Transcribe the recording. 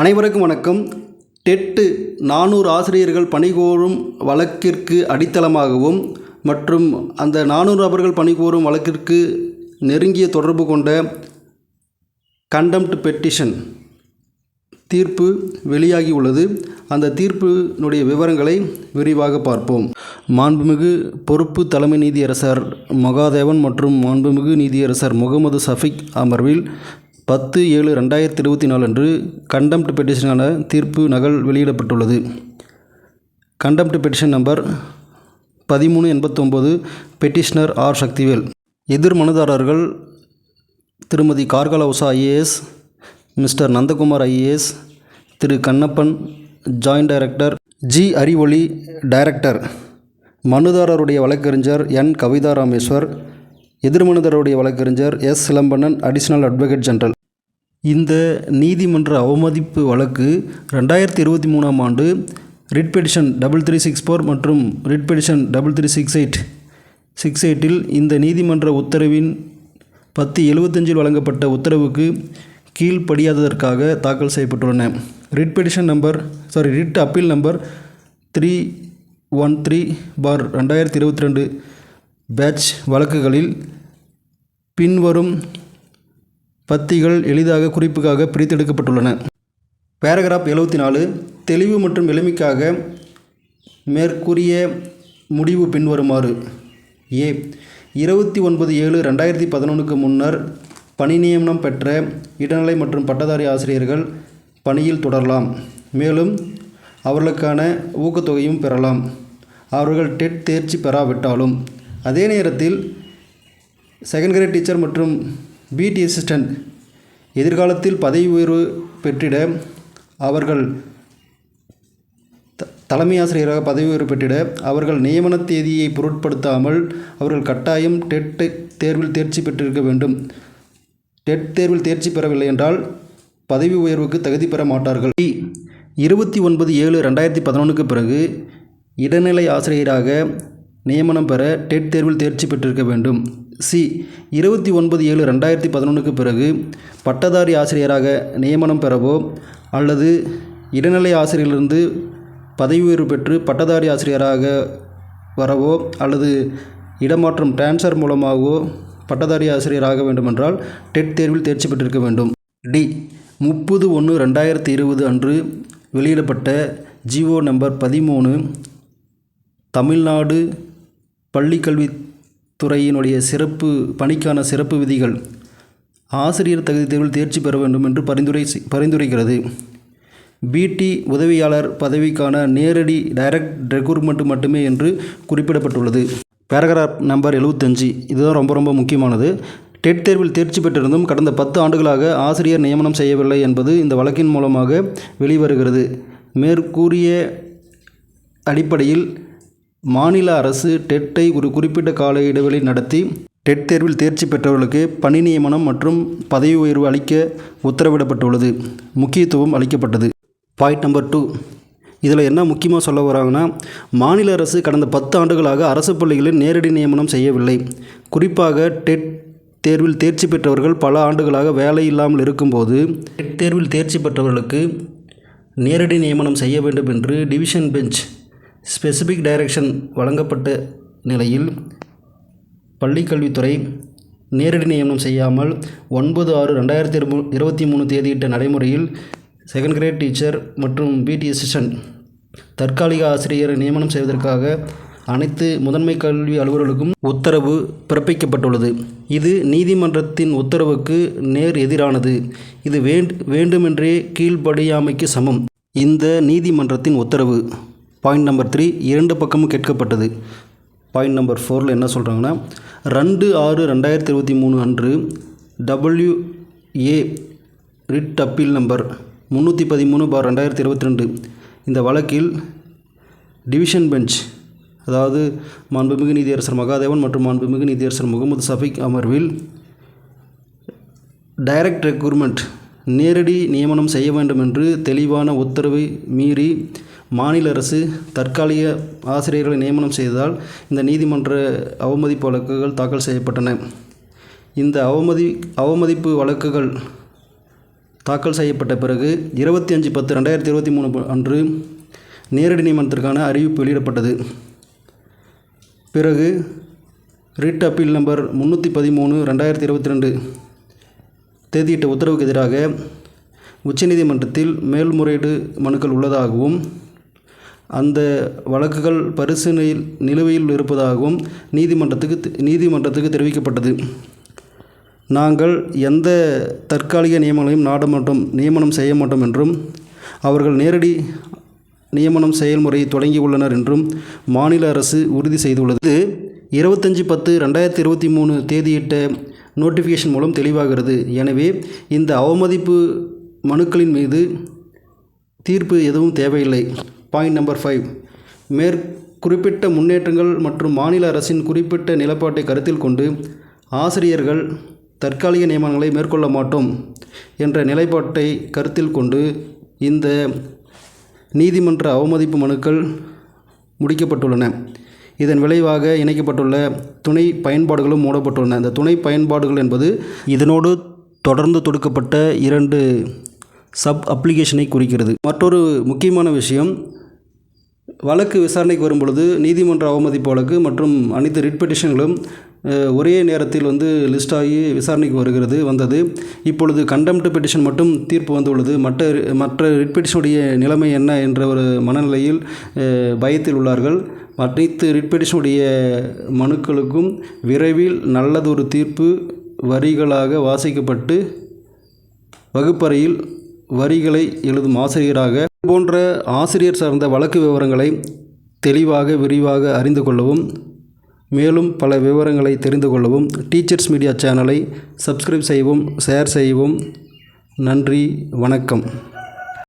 அனைவருக்கும் வணக்கம். டெட்டு நானூறு ஆசிரியர்கள் பணிகோரும் வழக்கிற்கு அடித்தளமாகவும் மற்றும் அந்த நானூறு நபர்கள் பணிகோரும் வழக்கிற்கு நெருங்கிய தொடர்பு கொண்ட கண்டம்ட் பெட்டிஷன் தீர்ப்பு வெளியாகி உள்ளது. அந்த தீர்ப்பினுடைய விவரங்களை விரிவாக பார்ப்போம். மாண்புமிகு பொறுப்பு தலைமை நீதியரசர் மகாதேவன் மற்றும் மாண்புமிகு நீதியரசர் முகமது சஃபிக் அமர்வில் பத்து ஏழு ரெண்டாயிரத்தி இருபத்தி நாலு அன்று கண்டம்ட் பெட்டிஷனான தீர்ப்பு நகல் வெளியிடப்பட்டுள்ளது. கண்டம்ட் பெட்டிஷன் நம்பர் பதிமூணு எண்பத்தொம்போது பெட்டிஷனர் ஆர். சக்திவேல். எதிர் மனுதாரர்கள் Thirumathi Karkala Usha IAS mister Nandakumar IAS Thiru Kannappan joint director G. Arivoli director மனுதாரருடைய வழக்கறிஞர் என். கவிதா ராமேஸ்வர் எதிர்மனுதாரருடைய வழக்கறிஞர் S. Silambannan additional advocate general இந்த நீதிமன்ற அவமதிப்பு வழக்கு ரெண்டாயிரத்தி இருபத்தி மூணாம் ஆண்டு writ petition double three six four மற்றும் writ petition double three six eight six எயிட்டில் இந்த நீதிமன்ற உத்தரவின் பத்து எழுபத்தஞ்சில் வழங்கப்பட்ட உத்தரவுக்கு கீழ்ப்படியாததற்காக தாக்கல் செய்யப்பட்டுள்ளன. Writ petition number sorry writ appeal number three one three for ரெண்டாயிரத்தி இருபத்தி ரெண்டு பேட்ச் வழக்குகளில் பின்வரும் பத்திகள் எளிதாக குறிப்புக்காக பிரித்தெடுக்கப்பட்டுள்ளன. பேராகிராஃப் எழுபத்தி நாலு தெளிவு மற்றும் எளிமைக்காக மேற்கூறிய முடிவு பின்வருமாறு. ஏ. இருபத்தி ஒன்பது ஏழு ரெண்டாயிரத்தி பதினொன்றுக்கு முன்னர் பணி நியமனம் பெற்ற இடைநிலை மற்றும் பட்டதாரி ஆசிரியர்கள் பணியில் தொடரலாம். மேலும் அவர்களுக்கான ஊக்கத்தொகையும் பெறலாம். அவர்கள் டெட் தேர்ச்சி பெறாவிட்டாலும் அதே நேரத்தில் செகண்ட் கிரேட் டீச்சர் மற்றும் பிடி அசிஸ்டன்ட் எதிர்காலத்தில் பதவி உயர்வு பெற்றிட அவர்கள் த- தலைமை ஆசிரியராக பதவி உயர்வு பெற்றிட அவர்கள் நியமன தேதியை பொருட்படுத்தாமல் அவர்கள் கட்டாயம் டெட் தேர்வில் தேர்ச்சி பெற்றிருக்க வேண்டும். டெட் தேர்வில் தேர்ச்சி பெறவில்லை என்றால் பதவி உயர்வுக்கு தகுதி பெற மாட்டார்கள். இருபத்தி ஒன்பது ஏழு ரெண்டாயிரத்தி பதினொன்றுக்கு பிறகு இடைநிலை ஆசிரியராக நியமனம் பெற டெட் தேர்வில் தேர்ச்சி பெற்றிருக்க வேண்டும். சி. இருபத்தி ஒன்பது ஏழு ரெண்டாயிரத்தி பதினொன்றுக்கு பிறகு பட்டதாரி ஆசிரியராக நியமனம் பெறவோ அல்லது இடைநிலை ஆசிரியரிலிருந்து பதவி உயர்வு பெற்று பட்டதாரி ஆசிரியராக வரவோ அல்லது இடமாற்றம் டிரான்ஸ்ஃபர் மூலமாகவோ பட்டதாரி ஆசிரியராக வேண்டுமென்றால் டெட் தேர்வில் தேர்ச்சி பெற்றிருக்க வேண்டும். டி. முப்பது ஒன்று ரெண்டாயிரத்தி இருபது அன்று வெளியிடப்பட்ட ஜிஓ நம்பர் பதிமூணு தமிழ்நாடு பள்ளிக்கல்வித்துறையினுடைய சிறப்பு பணிக்கான சிறப்பு விதிகள் ஆசிரியர் தகுதி தேர்வில் தேர்ச்சி பெற வேண்டும் என்று பரிந்துரை பரிந்துரைக்கிறது. பிடி உதவியாளர் பதவிக்கான நேரடி டைரக்ட் ரெக்ரூட்மெண்ட் மட்டுமே என்று குறிப்பிடப்பட்டுள்ளது. பேராகிராஃப் நம்பர் எழுபத்தஞ்சு இதுதான் ரொம்ப ரொம்ப முக்கியமானது. டெட் தேர்வில் தேர்ச்சி பெற்றிருந்தும் கடந்த பத்து ஆண்டுகளாக ஆசிரியர் நியமனம் செய்யவில்லை என்பது இந்த வழக்கின் மூலமாக வெளிவருகிறது. மேற்கூறிய அடிப்படையில் மாநில அரசு டெட்டை ஒரு குறிப்பிட்ட கால இடைவெளி நடத்தி டெட் தேர்வில் தேர்ச்சி பெற்றவர்களுக்கு பணி நியமனம் மற்றும் பதவி உயர்வு அளிக்க உத்தரவிடப்பட்டுள்ளது. முக்கியத்துவம் அளிக்கப்பட்டது. பாயிண்ட் நம்பர் டூ இதில் என்ன முக்கியமாக சொல்ல வராங்கன்னா மாநில அரசு கடந்த பத்து ஆண்டுகளாக அரசு பள்ளிகளில் நேரடி நியமனம் செய்யவில்லை. குறிப்பாக டெட் தேர்வில் தேர்ச்சி பெற்றவர்கள் பல ஆண்டுகளாக வேலை இல்லாமல் இருக்கும்போது டெட் தேர்வில் தேர்ச்சி பெற்றவர்களுக்கு நேரடி நியமனம் செய்ய வேண்டும் என்று டிவிஷன் பெஞ்ச் ஸ்பெசிஃபிக் டைரக்ஷன் வழங்கப்பட்ட நிலையில் பள்ளிக்கல்வித்துறை நேரடி நியமனம் செய்யாமல் ஒன்பது ஆறு ரெண்டாயிரத்தி இருபு இருபத்தி மூணு தேதியிட்ட நடைமுறையில் செகண்ட் கிரேட் டீச்சர் மற்றும் பிடி அசிஸ்டன்ட் தற்காலிக ஆசிரியரை நியமனம் செய்வதற்காக அனைத்து முதன்மை கல்வி அலுவலர்களுக்கும் உத்தரவு பிறப்பிக்கப்பட்டுள்ளது. இது நீதிமன்றத்தின் உத்தரவுக்கு நேர் எதிரானது. இது வேண்டுமென்றே கீழ்ப்படியாமைக்கு சமம். இந்த நீதிமன்றத்தின் உத்தரவு. பாயிண்ட் நம்பர் த்ரீ இரண்டு பக்கமும் கேட்கப்பட்டது. பாயிண்ட் நம்பர் ஃபோரில் என்ன சொல்கிறாங்கன்னா ரெண்டு ஆறு ரெண்டாயிரத்தி இருபத்தி மூணு அன்று டபிள்யூஏ ரிட் அப்பீல் நம்பர் முந்நூற்றி பதிமூணு பார் ரெண்டாயிரத்தி இருபத்தி ரெண்டு. இந்த வழக்கில் டிவிஷன் பெஞ்ச் அதாவது மாண்புமிகு நீதியரசர் மகாதேவன் மற்றும் மாண்புமிகு நீதியரசர் முகமது சஃபிக் அமர்வில் டைரக்ட் ரெக்ரூட்மெண்ட் நேரடி நியமனம் செய்ய வேண்டும் என்று தெளிவான உத்தரவை மீறி மாநில அரசு தற்காலிக ஆசிரியர்களை நியமனம் செய்ததால் இந்த நீதிமன்ற அவமதிப்பு வழக்குகள் தாக்கல் செய்யப்பட்டன. இந்த அவமதி அவமதிப்பு வழக்குகள் தாக்கல் செய்யப்பட்ட பிறகு இருபத்தி அஞ்சு பத்து ரெண்டாயிரத்தி இருபத்தி மூணு அன்று நேரடி நியமனத்திற்கான அறிவிப்பு வெளியிடப்பட்டது. பிறகு ரிட் அப்பீல் நம்பர் முந்நூற்றி பதிமூணு ரெண்டாயிரத்தி இருபத்தி ரெண்டு தேதியிட்ட உத்தரவுக்கு எதிராக உச்சநீதிமன்றத்தில் மேல்முறையீடு மனுக்கள் உள்ளதாகவும் அந்த வழக்குகள் பரிசீலனையில் நிலுவையில் இருப்பதாகவும் நீதிமன்றத்துக்கு நீதிமன்றத்துக்கு தெரிவிக்கப்பட்டது. நாங்கள் எந்த தற்காலிக நியமனங்களையும் நாட மாட்டோம் நியமனம் செய்ய மாட்டோம் என்றும் அவர்கள் நேரடி நியமனம் செயல்முறையை தொடங்கியுள்ளனர் என்றும் மாநில அரசு உறுதி செய்துள்ளது. இருபத்தஞ்சி பத்து ரெண்டாயிரத்தி இருபத்தி மூணு தேதியிட்ட நோட்டிஃபிகேஷன் மூலம் தெளிவாகிறது. எனவே இந்த அவமதிப்பு மனுக்களின் மீது தீர்ப்பு எதுவும் தேவையில்லை. பாயிண்ட் நம்பர் ஃபைவ் மேற் குறிப்பிட்ட முன்னேற்றங்கள் மற்றும் மாநில அரசின் குறிப்பிட்ட நிலப்பாட்டை கருத்தில் கொண்டு ஆசிரியர்கள் தற்காலிக நியமனங்களை மேற்கொள்ள மாட்டோம் என்ற நிலைப்பாட்டை கருத்தில் கொண்டு இந்த நீதிமன்ற அவமதிப்பு மனுக்கள் முடிக்கப்பட்டுள்ளன. இதன் விளைவாக இணைக்கப்பட்டுள்ள துணை பயன்பாடுகளும் மூடப்பட்டுள்ளன. இந்த துணை பயன்பாடுகள் என்பது இதனோடு தொடர்ந்து தொடுக்கப்பட்ட இரண்டு சப் அப்ளிகேஷனை குறிக்கிறது. மற்றொரு முக்கியமான விஷயம் வழக்கு விசாரணைக்கு வரும்பொழுது நீதிமன்ற அவமதிப்பு வழக்கு மற்றும் அனைத்து ரிட் பெட்டிஷன்களும் ஒரே நேரத்தில் வந்து லிஸ்ட் ஆகி விசாரணைக்கு வருகிறது வந்தது. இப்பொழுது கண்டெம்ட் பெட்டிஷன் மட்டும் தீர்ப்பு வந்துள்ளது. மற்ற மற்ற ரிட் பெட்டிஷனுடைய நிலைமை என்ன என்ற ஒரு மனநிலையில் பயத்தில் உள்ளார்கள். அனைத்து ரிட் பெட்டிஷனுடைய மனுக்களுக்கும் விரைவில் நல்லதொரு தீர்ப்பு வரிகளாக வாசிக்கப்பட்டு வகுப்பறையில் வரிகளை எழுதும் ஆசிரியராக போன்ற ஆசிரியர் சார்ந்த வழக்கு விவரங்களை தெளிவாக விரிவாக அறிந்து கொள்ளவும் மேலும் பல விவரங்களை தெரிந்து கொள்ளவும் டீச்சர்ஸ் மீடியா சேனலை சப்ஸ்கிரைப் செய்யவும் ஷேர் செய்யவும் நன்றி வணக்கம்.